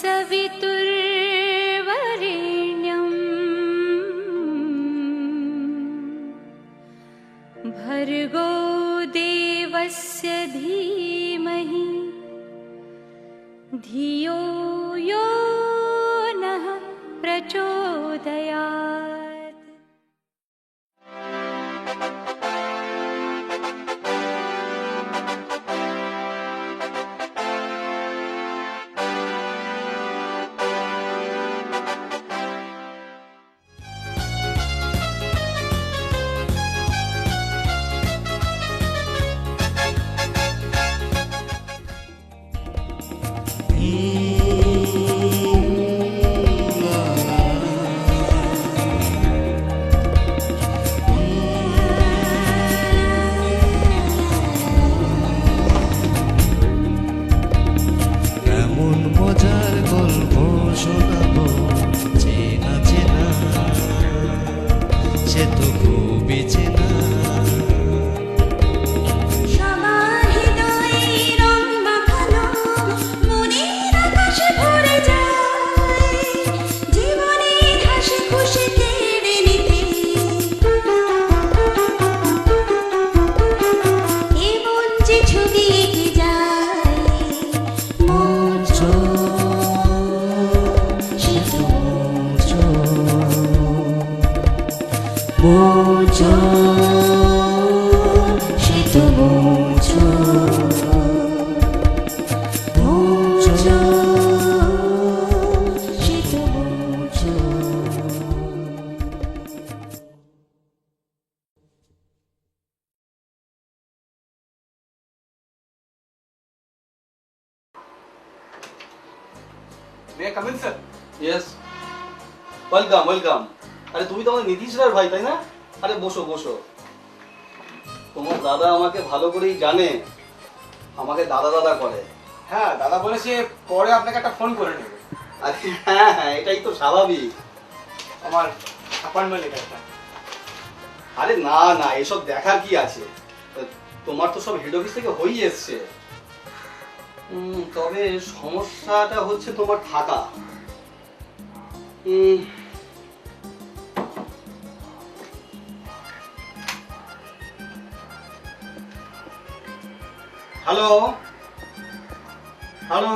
सवितुर् may come in sir yes welcome welcome আরে তুমি তো আমাদের নীতিশ রায়ের ভাই তাই না? আরে বসো বসো। তোমার দাদা আমাকে ভালো করেই জানে। আমাকে দাদা দাদা করে। হ্যাঁ দাদা বলেছে পরে আপনাকে একটা ফোন করে নেবে। আরে হ্যাঁ হ্যাঁ এটাই তো স্বাভাবিক। আমার অ্যাপয়েন্টমেন্ট লেটারটা। আরে না না এসব দেখার কি আছে? তোমার তো সব হেড অফিস থেকে হয়েই এসছে। তবে সমস্যাটা হচ্ছে তোমার থাকা। হ্যালো হ্যালো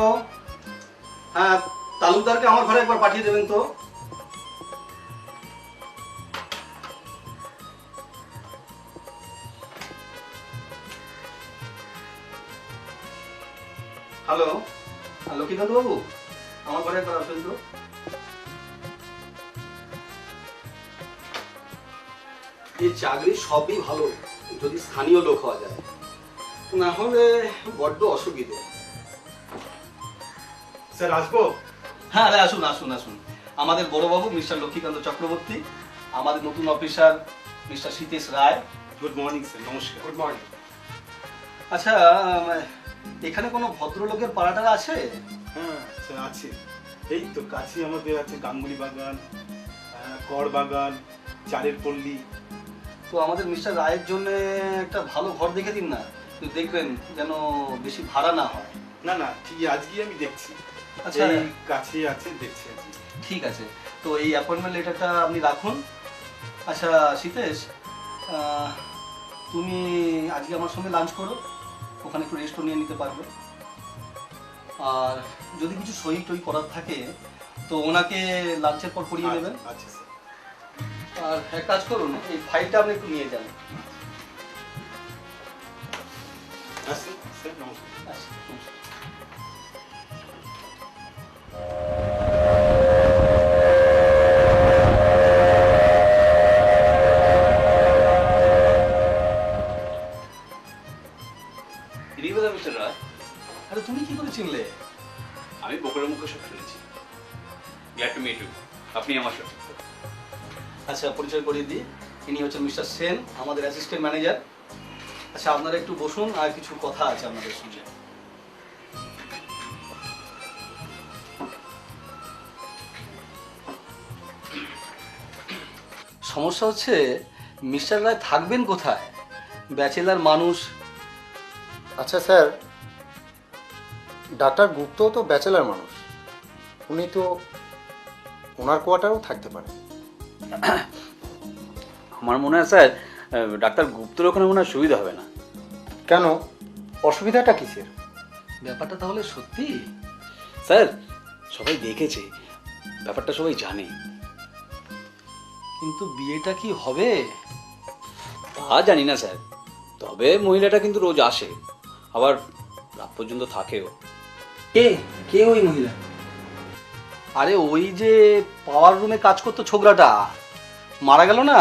হ্যাঁ তালুকদারকে আমার ঘরে একবার পাঠিয়ে দেবেন তো? বাবু আমার ঘরে একবার আসবেন তো। এই চাকরি সবই ভালো যদি স্থানীয় লোক হওয়া যায়। না হলে বড্ড অসুবিধে। স্যার আসব? হ্যাঁ আরে আসুন আসুন আসুন। আমাদের বড়বাবু মিস্টার লক্ষ্মীকান্ত চক্রবর্তী আমাদের নতুন officer mister Sitesh Roy. Good morning sir নমস্কার। গুড মর্নিং আচ্ছা এখানে কোনো ভদ্রলোকের পাড়াটা আছে? হ্যাঁ আছে। এই তো কাছে আমাদের আছে গাঙ্গুলি বাগান আহ, কড় বাগান চারের পল্লী। তো আমাদের মিস্টার রায়ের জন্য একটা ভালো ঘর দেখে দিন না তো দেখবেন যেন বেশি ভাড়া না হয়। না না ঠিক আজকে আমি দেখছি। আচ্ছা। কাছে আছে দেখছি ঠিক আছে। তো এই অ্যাপয়েন্টমেন্ট লেটারটা আপনি রাখুন। আচ্ছা আহ, তুমি আজকে আমার সঙ্গে লাঞ্চ করো। ওখানে একটু রেস্টও নিয়ে নিতে পারবে। আর যদি কিছু সই টই করার থাকে তো ওনাকে লাঞ্চের পর করিয়ে নেবেন। আচ্ছা স্যার। আর এক কাজ করুন এই ফাইলটা আপনি একটু নিয়ে যান। আচ্ছা। রিবেদা মিস্টার রায় আরে তুমি কি করে চিনলে? আমি বকুড়ের মুখে সব শুনেছি। গ্ল্যাড টু মিট ইউ আপনি আমার সাথে। আচ্ছা পরিচয় করিয়ে দিই। ইনি হচ্ছেন মিস্টার সেন আমাদের অ্যাসিস্ট্যান্ট ম্যানেজার আচ্ছা আপনারা একটু বসুন আর কিছু কথা আছে আপনাদের সঙ্গে। সমস্যা হচ্ছে মিস্টার রায় থাকবেন কোথায়? ব্যাচেলার মানুষ। আচ্ছা স্যার ডাক্তার গুপ্ত তো ব্যাচেলার মানুষ। উনি তো ওনার কোয়ার্টারেও থাকতে পারেন আমার মনে হয় স্যার ডাক্তার গুপ্তর ওখানে মনে হয় সুবিধা হবে না। কেন? অসুবিধাটা কিসের? ব্যাপারটা তাহলে সত্যি? স্যার সবাই দেখেছে। ব্যাপারটা সবাই জানে। কিন্তু বিয়েটা কি হবে? তা জানি না স্যার। তবে মহিলাটা কিন্তু রোজ আসে। আবার রাত পর্যন্ত থাকেও। কে? কে ওই মহিলা? আরে ওই যে পাওয়ার রুমে কাজ করতো ছোকরাটা। মারা গেল না?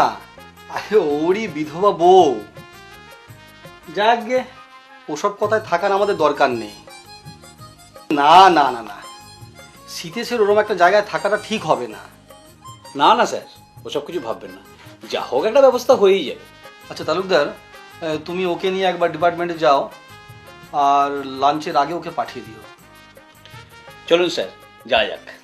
আরে ওরই বিধবা বউ। যাক গে। ওসব কথায় থাকার আমাদের দরকার নেই। না না না না। শীতেশের ওরম একটা জায়গায় থাকাটা ঠিক হবে না। না না স্যার। ওসব কিছু ভাববেন না। যা হোক একটা ব্যবস্থা হয়েই যাবে। আচ্ছা তালুকদার তুমি ওকে নিয়ে একবার ডিপার্টমেন্টে যাও আর লাঞ্চের আগে ওকে পাঠিয়ে দিও। চলুন স্যার যাওয়া যাক।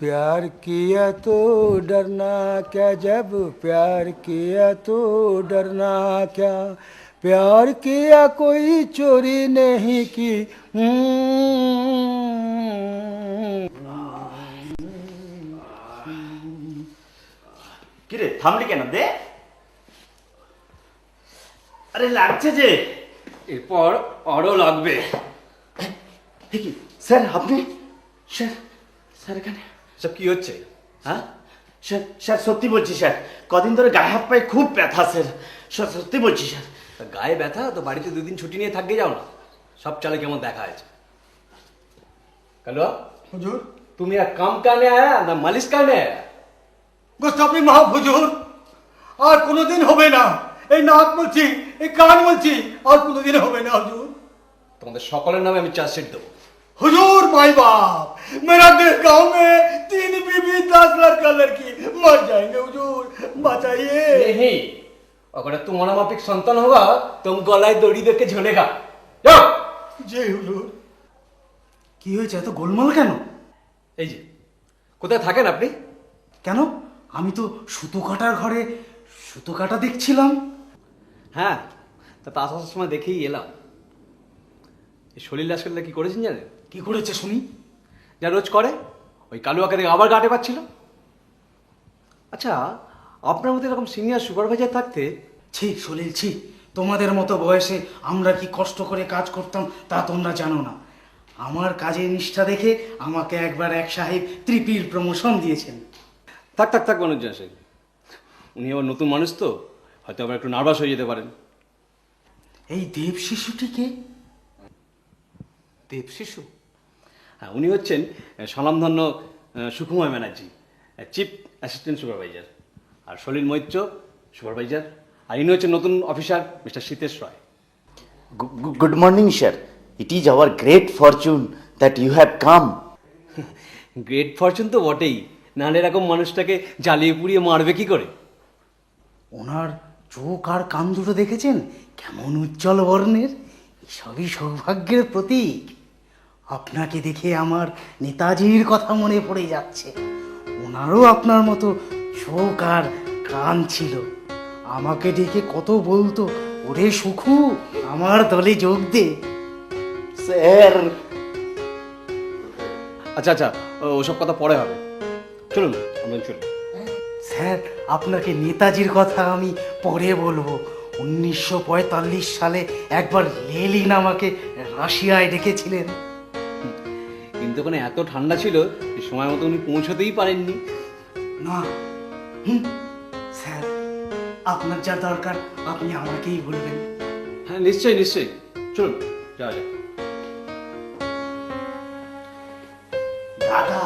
प्यार किया तो डरना क्या जब प्यार किया तो डरना क्या प्यार किया कोई चोरी नहीं की हम्म। কিরে থামলি কেন দে আরে লাগছে যে এরপর আরও লাগবে এ কি স্যার আপনি স্যার স্যার এখানে সব কি হচ্ছে হ্যাঁ স্যার স্যার সত্যি বলছি স্যার কদিন ধরে গায়ে হাত পায়ে খুব ব্যথা স্যার স্যার সত্যি বলছি স্যার তা গায়ে ব্যথা তো বাড়িতে দুদিন ছুটি নিয়ে থাকতে যাও না সব চালে কেমন দেখা আছে কালুয়া हुजूर তুমি আর কাম কানে আয়া না মালিশ কানে আয়া গোস্তাপি মাহব হুজুর আর কোনোদিন হবে না এই নাক বলছি এই কান বলছি আর কোনোদিন হবে না হুজুর তোমাদের সকলের নামে আমি চার্জশিট দেবো हुजूर भाई बाप मेरा देश गांव में तीन बीबी दस लड़का लड़की मर जाएंगे हुजूर बचाइए। नहीं अगर तुम्हारा मापिक संतान होगा तुम गलाय दड़ी देके झलेगा যাও জি হুজুর কি হয়েছে এত গোলমাল কেন এই যে কোথায় থাকেন আপনি কেন আমি তো সুতো কাটার ঘরে সুতো কাটা দেখছিলাম হ্যাঁ তা আসার সময় দেখেই এলাম এই সলিল আজকাল কি করেছেন জানেন কি করেছে শুনি? যা রোজ করে ওই কালুয়াকে দেখে আবার গাটে পাচ্ছিল আচ্ছা আপনার মধ্যে এরকম সিনিয়র সুপারভাইজার থাকতে ছি সলিল ছি তোমাদের মতো বয়সে আমরা কি কষ্ট করে কাজ করতাম তা তোমরা জানো না। আমার কাজের নিষ্ঠা দেখে আমাকে একবার এক সাহেব ত্রিপির প্রমোশন দিয়েছেন। থাক থাক থাক মানুষজন সে উনি আবার নতুন মানুষ তো হয়তো আবার একটু নার্ভাস হয়ে যেতে পারেন। এই দেব শিশুটিকে দেব শিশু? হ্যাঁ উনি হচ্ছেন স্বনামধন্য আহ, Sukumoy Banerjee chief assistant supervisor আর সলিল মৈত্র সুপারভাইজার আর ইনি হচ্ছেন নতুন officer mister Sitesh Roy. Good morning sir it is our great fortune that you have come great fortune তো বটেই নাহলে এরকম মানুষটাকে জ্বালিয়ে পুড়িয়ে মারবে কি করে? ওনার চোখ আর কান দুটো দেখেছেন? কেমন উজ্জ্বল বর্ণের? সবই সৌভাগ্যের প্রতীক। আপনাকে দেখে আমার নেতাজির কথা মনে পড়ে যাচ্ছে। ওনারও আপনার মতো চোখ আর কান ছিল। আমাকে ডেকে কত বলতো ওরে সুখু আমার দলে যোগ দে। Sir, আচ্ছা আচ্ছা ওসব কথা পরে হবে। চলুন আমরা চলুন। স্যার আপনাকে নেতাজির কথা আমি পরে বলব। উনিশশো পঁয়তাল্লিশ সালে একবার লেলিন আমাকে রাশিয়ায় ডেকেছিলেন। কিন্তু ওখানে এত ঠান্ডা ছিল যে সময় মতো উনি পৌঁছতেই পারেননি। না হুম স্যার আপনার যা দরকার আপনি আমাকেই বলবেন। হ্যাঁ নিশ্চয়ই নিশ্চয়ই। চলুন যাওয়া যাক। দাদা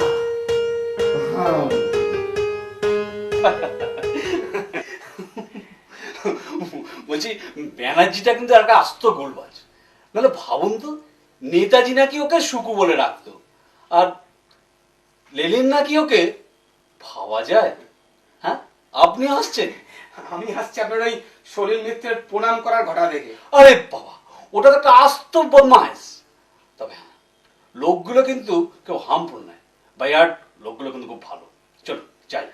বলছি ব্যানার্জিটা কিন্তু একটা আস্ত গোলবাজ। নাহলে ভাবুন তো নেতাজি নাকি ওকে সুকু বলে রাখতো। আর লেলেন নাকি ওকে ভাবা যায়? হ্যাঁ? আপনি আসছেন আমি আসছি আপনার ওই সলিল মিত্রের প্রণাম করার ঘটা দেখে। আরে বাবা ওটা তো একটা আস্ত বদমাইশ তবে হ্যাঁ লোকগুলো কিন্তু কেউ হার্মফুল নয়। বাই আর লোকগুলো কিন্তু খুব ভালো। চলো যাই।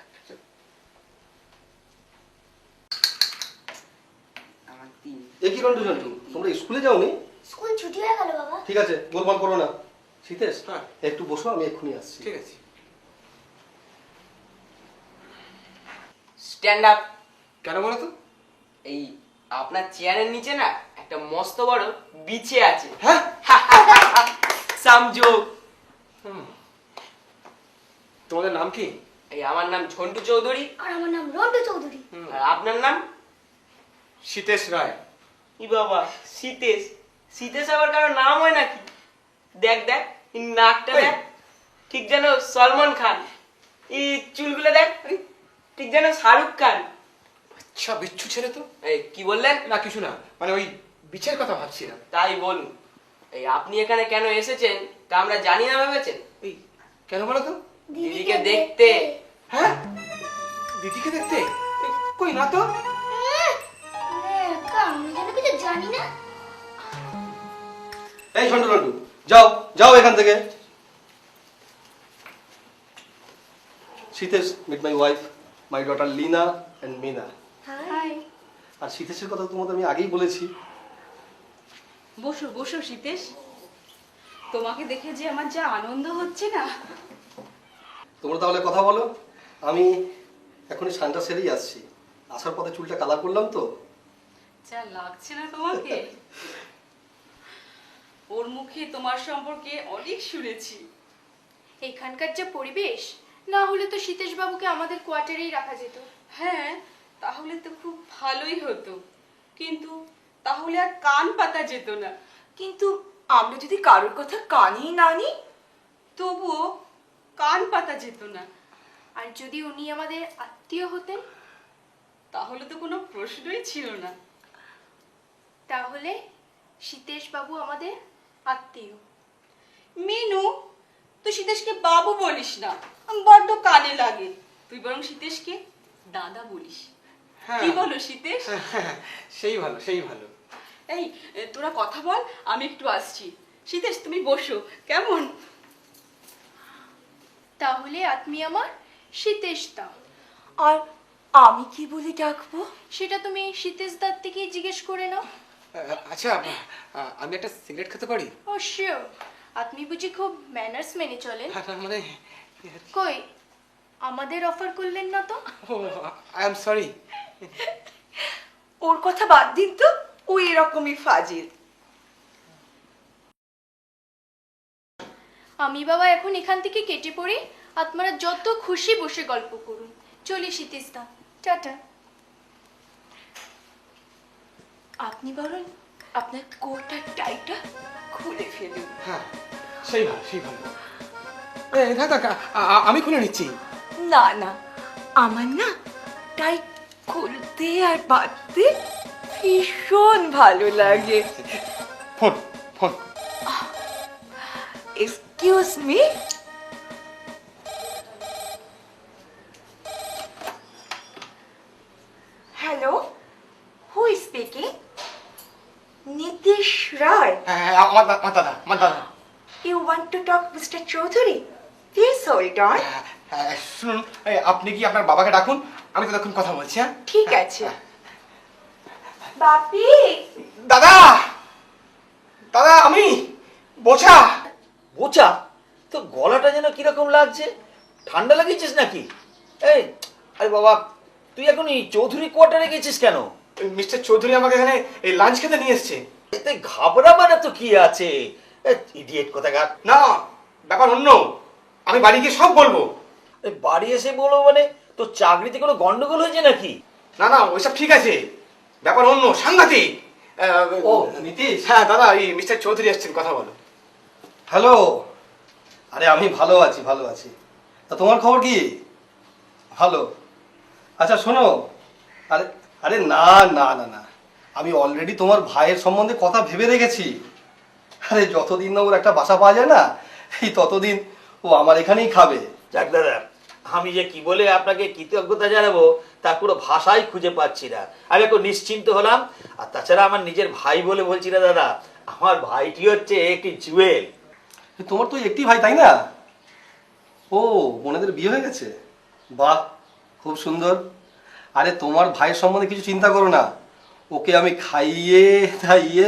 এ কি রন্টু জন্টু তোমরা স্কুলে যাওনি? স্কুল ছুটি হয়ে গেল বাবা। ঠিক আছে গোলমাল করো না। শীতেশ হ্যাঁ। একটু বসো আমি এক্ষুনি আসছি। ঠিক আছে। স্ট্যান্ড আপ কেন বলো তো? এই আপনার চেয়ারের নিচে না একটা মস্ত বড় বিছে আছে। হ্যাঁ? তোমাদের নাম কি? এই আমার নাম ঝন্টু চৌধুরী। আর আমার নাম রন্টু চৌধুরী। আর আপনার নাম? সীতেশ রায়। ই বাবা সীতেশ সীতেশ আবার কারও নাম হয় নাকি? দেখ দেখ নাকটা দেখ। ঠিক যেন সলমান খান। এই চুলগুলো দেখ ঠিক যেন শাহরুখ খান। আচ্ছা বিচ্ছু ছেলে তো। এই কি বললেন? না কিছু না। মানে ওই বিছের কথা ভাবছিলাম। তাই বলুন। এই আপনি এখানে কেন এসেছেন? তা আমরা জানি না ভেবেছেন? এই কেন বলো তো? দিদিকে দেখতে। হ্যাঁ? দিদিকে দেখতে? কই না তো? আমি যেন কিছু জানি না। এই যাও যাও এখান থেকে। Sitesh meet my wife my daughter Lina and Mina আর শীতেশের কথা তোমাদের আমি আগেই বলেছি। বসো বসো সীতেশ। তোমাকে দেখে যে আমার যা আনন্দ হচ্ছে না। তোমরা তাহলে কথা বলো। আমি এখনই সানটা সেরেই আসছি। আসার পথে চুলটা কালার করলাম তো। যা লাগছে না তোমাকে। ওর মুখে তোমার সম্পর্কে অনেক শুনেছি। এখানকার যে পরিবেশ না হলে তো সীতেশ বাবুকে আমাদের কোয়ার্টারেই রাখা যেত। হ্যাঁ তাহলে তো খুব ভালোই হতো। কিন্তু তাহলে আর কান পাতা যেত না। কিন্তু আমরা যদি কারোর কথা কানেই না নিই তবুও কান পাতা যেত না। আর যদি উনি আমাদের আত্মীয় হতেন? তাহলে তো কোনো প্রশ্নই ছিল না। তাহলে সীতেশ বাবু আমাদের আত্মীয়। মিনু তুই সীতেশকে বাবু বলিস না। বড্ড কানে লাগে। তুই বরং সীতেশকে দাদা বলিস। হ্যাঁ। কি বলো সীতেশ? হ্যাঁ, সেই ভালো সেই ভালো। এই তোরা কথা বল আমি একটু আসছি। সীতেশ তুমি বসো কেমন? তাহলে আত্মীয় আমার সীতেশ দা। আর আমি কি বলে ডাকবো? সেটা তুমি সীতেশ দার থেকেই জিজ্ঞেস করে নাও। আচ্ছা আমি একটা সিগারেট খেতে পারি? ও শিওর আপনি বুঝি খুব ম্যানার্স মেনে চলেন। হ্যাঁ, মানে কই? আমাদের অফার করলেন না তো? ও আই এম সরি ওর কথা বাদ দিন তো ও এরকমই ফাজিল। আমি বাবা এখন এখান থেকে কেটে পড়ি আপনারা যত খুশি বসে গল্প করুন। চলি সীতিস দা টাটা। আপনি বরং আপনার কোট টাইটা খুলে ফেলুন। হ্যাঁ সেই ভালো সেই ভালো। এই দাদা আ- আ- আমি খুলে নিচ্ছি। না না আমার না টাইট খুলতে আর বাঁধতে ভীষণ ভালো লাগে। Phone phone. Excuse me hello who is speaking Nitish Roy হ্যাঁ, হ্যাঁ, আমার দা- আমার দাদা আমার দাদা। You want to talk mister Chowdhury please hold on হ্যাঁ, হ্যাঁ, শুনুন আপনি কি আপনার বাবাকে ডাকুন? আমি তো তখন কথা বলছি হ্যাঁ? ঠিক আছে। বাপি! দাদা! দাদা আমি! বোঝা! বোচা তো গলাটা যেন কীরকম লাগছে? ঠান্ডা লাগিয়েছিস নাকি? এই আরে বাবা তুই এখন এই চৌধুরী কোয়ার্টারে গেছিস কেন? মিস্টার চৌধুরী আমাকে এখানে এই লাঞ্চ খেতে নিয়ে এসছে। এতে ঘাবড়াবার তো কি আছে? ইডিয়েট কোথাকার। না ব্যাপার অন্য। আমি বাড়ি গিয়ে সব বলব। এই বাড়ি এসে বলো মানে তোর চাকরিতে কোনো গন্ডগোল হয়েছে নাকি? না না ওইসব ঠিক আছে। ব্যাপার অন্য সাংঘাতিক। ও নীতিশ। হ্যাঁ দাদা এই মিস্টার চৌধুরী আসছেন কথা বলো। হ্যালো। আরে আমি ভালো আছি ভালো আছি। তা তোমার খবর কি? ভালো। আচ্ছা শোনো। আরে আরে না না না না। আমি অলরেডি তোমার ভাইয়ের সম্বন্ধে কথা ভেবে রেখেছি। আরে যতদিন না ওর একটা বাসা পাওয়া যায় না এই ততদিন ও আমার এখানেই খাবে। যাক দাদা আমি যে কি বলে আপনাকে কৃতজ্ঞতা জানাব তার পুরো ভাষাই খুঁজে পাচ্ছি না। আমি একটু নিশ্চিন্ত হলাম আর তাছাড়া আমার নিজের ভাই বলে বলছি না দাদা আমার ভাইটি হচ্ছে একটি জুয়েল। তোমার তো একটি ভাই তাই না? ও বোনেদের বিয়ে হয়ে গেছে? বাহ খুব সুন্দর। আরে তোমার ভাইয়ের সম্বন্ধে কিছু চিন্তা করো না। ওকে আমি খাইয়ে খাইয়ে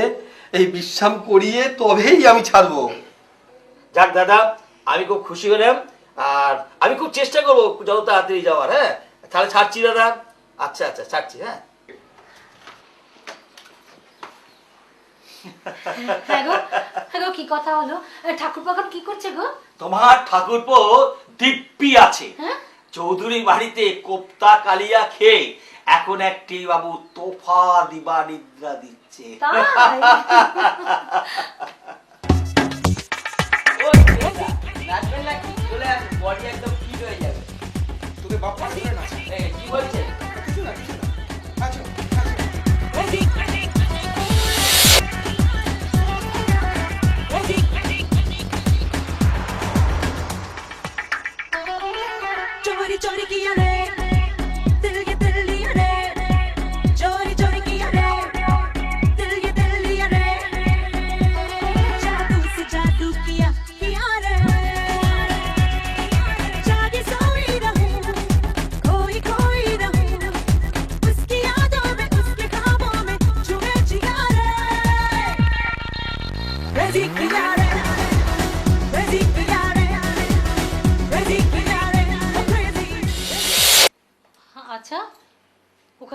এই বিশ্রাম করিয়ে তবেই আমি ছাড়বো। যাক দাদা আমি খুব খুশি হলাম। আর আমি খুব চেষ্টা করব যত তাড়াতাড়ি যাওয়ার হ্যাঁ? তাহলে ছাড়ছি দাদা। আচ্ছা আচ্ছা ছাড়ছি হ্যাঁ? হ্যাঁ হ্যাঁ গো কি কথা হলো? ঠাকুর পাখন কি করছে গো? তোমার ঠাকুরপো দিব্যি আছে। হ্যাঁ? চৌধুরী বাড়িতে কোপ্তা কালিয়া খেয়ে এখন একটি বাবু তোফা দিবা নিদ্রা দিচ্ছে। তোকে নাচবেন নাকি কি বলছে?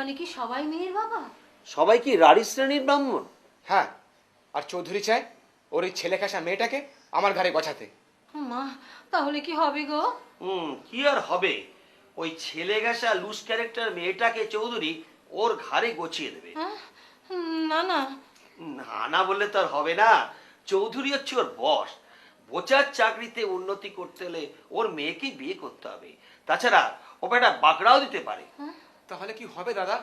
ওখানে কি সবাই মেয়ের বাবা? সবাই কি রাড়ি শ্রেণির ব্রাহ্মণ? হ্যাঁ আর চৌধুরী চায় ওর এই ছেলে খাসা মেয়েটাকে আমার ঘরে গছাতে। মা তাহলে কি হবে গো? হুম কি আর হবে? ওই ছেলে লুজ ক্যারেক্টার মেয়েটাকে চৌধুরী ওর ঘাড়ে গছিয়ে দেবে। হ্যাঁ? না না। না না বললে তো আর হবে না। চৌধুরী হচ্ছে ওর বস। বোচার চাকরিতে উন্নতি করতে হলে ওর মেয়েকে বিয়ে করতে হবে। তাছাড়া ও একটা বাগড়াও দিতে পারে। তাহলে কি হবে দাদা?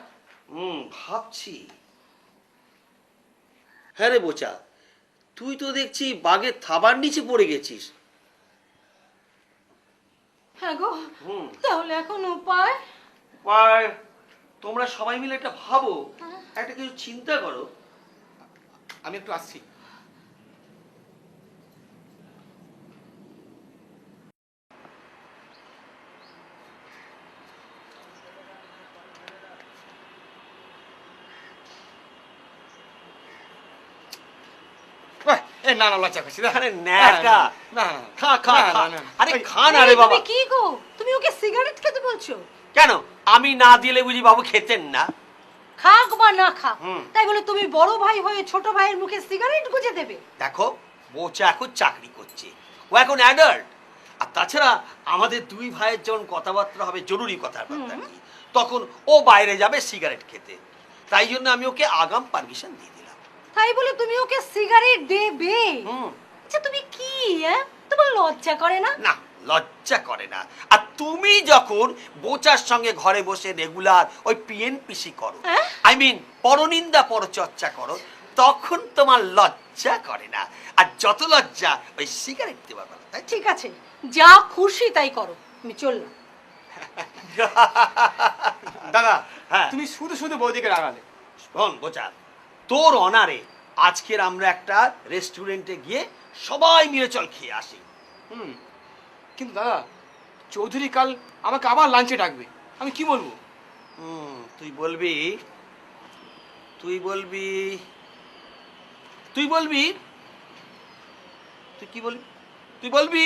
হুম ভাবছি। হ্যাঁ রে বোচা তুই তো দেখছি বাঘের থাবার নিচে পড়ে গেছিস। হ্যাঁ গো হুম। তাহলে এখন উপায়? আর তোমরা সবাই মিলে একটা ভাবো একটা কিছু চিন্তা করো। আমি একটু আসছি। এ না না লজ্জা করছি আরে ন্যাকা। না খা খা না, খা। না, না। আরে খা না রে বাবা তুমি কি গো? তুমি ওকে সিগারেট খেতে বলছো? কেন? আমি না দিলে বুঝি বাবু খেতেন না। খাক বা না তাই বলে তুমি বড় ভাই হয়ে ছোট ভাইয়ের মুখে সিগারেট গুজে দেবে? দেখো বোচা এখন চাকরি করছে। ও এখন অ্যাডাল্ট আর তাছাড়া আমাদের দুই ভাইয়ের যখন কথাবার্তা হবে জরুরি কথাবার্তা কি তখন ও বাইরে যাবে সিগারেট খেতে। তাই জন্য আমি ওকে আগাম পারমিশন দিলাম। তাই বলে তুমি ওকে সিগারেট দেবে? হুম। আচ্ছা তুমি কি হ্যাঁ তোমার লজ্জা করে না? না লজ্জা করে না। আর তুমি যখন বোচার সঙ্গে ঘরে বসে রেগুলার ওই পিএনপিসি করো হ্যাঁ? আই মিন পরনিন্দা পরচর্চা করো তখন তোমার লজ্জা করে না। আর যত লজ্জা ওই সিগারেট দেওয়ার বেলা তাই ঠিক আছে যা খুশি তাই করো আমি চললাম। দাদা হ্যাঁ। তুমি শুধু শুধু বৌদিকে রাগালে। শোন বোচা তোর অনারে আজকের আমরা একটা রেস্টুরেন্টে গিয়ে সবাই মিলে চল খেয়ে আসি। হুম কিন্তু দাদা চৌধুরী কাল আমাকে আবার লাঞ্চে ডাকবে। আমি কি বলব? হুম তুই বলবি তুই বলবি তুই বলবি? তুই কি বলবি? তুই বলবি?